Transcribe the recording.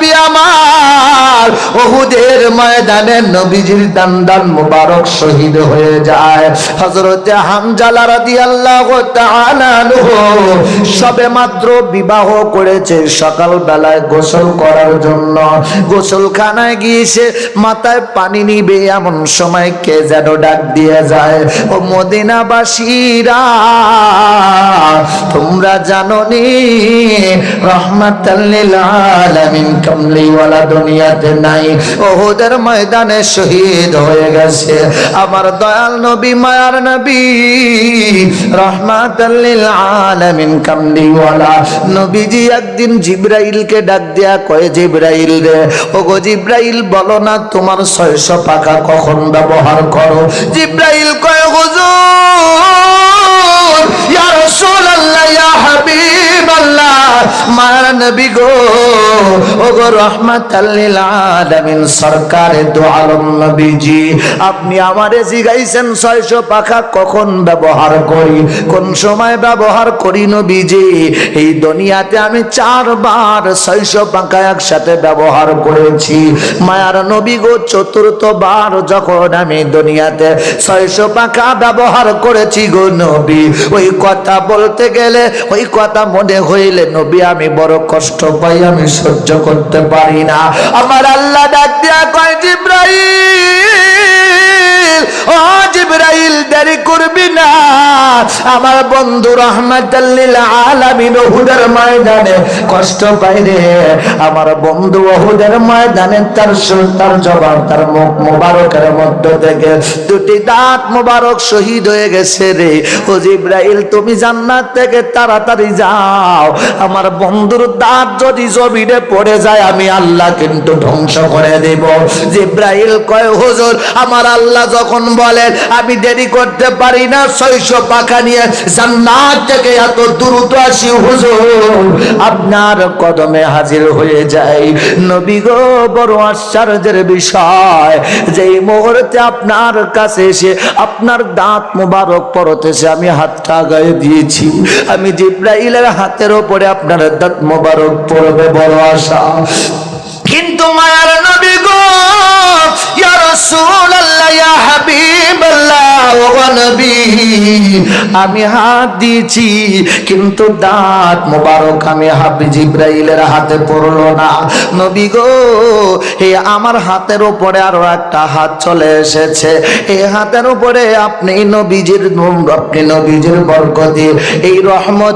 নবী আমার ওহুদের ময়দানে নবীজির দান দান মুবারক শহীদ হয়ে যায়। হযরতে হামজালা তাআলা আনহু সবে মাত্র বিবাহ করেছে সকাল বেলায় গোসল করার জন্য। গোসলখানায় গিয়েছে মাথায় পানি নিবে এমন সময় কে যেন ডাক দিয়ে যায়, ও মদিনাবাসীরা, তোমরা জানো নি রহমাতাল্লিল আলামিন কামলিওয়ালা দুনিয়াতে নাই। ওহুদের ময়দানে শহীদ হয়ে গেছে। আমার দয়াল নবী, মায়ার নবী রহমাতাল্লিল আলামিন, কামলিওয়ালা নবীজি একদিন জিব্রাইলকে ডাক দেয়া কয়, জিব্রাইল রে, ওগো জিব্রাইল বলো না তোমার পাকা কখন ব্যবহার করো? জিব্রাইল কয় মার নবী গো। ওগো রহমাতাল লিল আলামিন, সরকারে দু আলম নবীজি। আপনি আমারে জিগাইছেন 600 পাখা, কখন ব্যবহার করি? কোন সময় ব্যবহার করি নবীজি? এই দুনিয়াতে আমি চারবার 600 পাখা একসাথে ব্যবহার করেছি। মায়ার নবী গো, চতুর্থ বার যখন আমি দুনিয়াতে 600 পাখা ব্যবহার করেছি গো নবী, ওই কথা বলতে গেলে, ওই কথা মনে হইলে নবী বড় কষ্ট পাই আমি সহ্য করতে পারি না। আমার আল্লাহ ডাক দিয়া কয় জিব্রাইল! আমার বন্ধু রহমাতাল্লিল ময়দানে কষ্ট পাই রে। আমার বন্ধু ওহুদের ময়দানে তার সুর- তার জবাব তার মুখ মুবারকের মধ্য থেকে দুটি দাঁত মুবারক শহীদ হয়ে গেছে রে। ও জিব্রাইল, তুমি জান্নাত থেকে তাড়াতাড়ি যাও। আমার বন্ধুর দাঁত যদি জমিনে পড়ে যায়, আমি আল্লাহ কিন্তু ধ্বংস করে দেব। জিব্রাইল কয়, হুজুর, আমার আল্লাহ যখন বলেন, আমি দেরি করতে পারি না ছয়শো পাখা নিয়ে জান্নাত থেকে এত দ্রুত আসি, হুজুর। আপনার কদমে হাজির হয়ে যাই। নবী গো, বড় আশ্চর্যের বিষয়। যে মুহূর্তে আপনার কাছে এসে আপনার দাঁত মুবারক পরতেছে, আমি হাতটা গায়ে দিয়েছি। আমি জিব্রাইলের হাতের ওপরে আপনার দাঁত মুবারক পড়বে বড় আশা। কিন্তু মায়ার আমি হাত দিয়েছি, কিন্তু দাঁত মোবারক আমি হাফিজ জিব্রাইলের হাতে পড়ল না। নবী গো, হে আমার হাতের উপরে আরও একটা হাত চলে এসেছে। এই হাতের উপরে আপনি নবীজির আপনি নবীজির বরকতে এই রহমত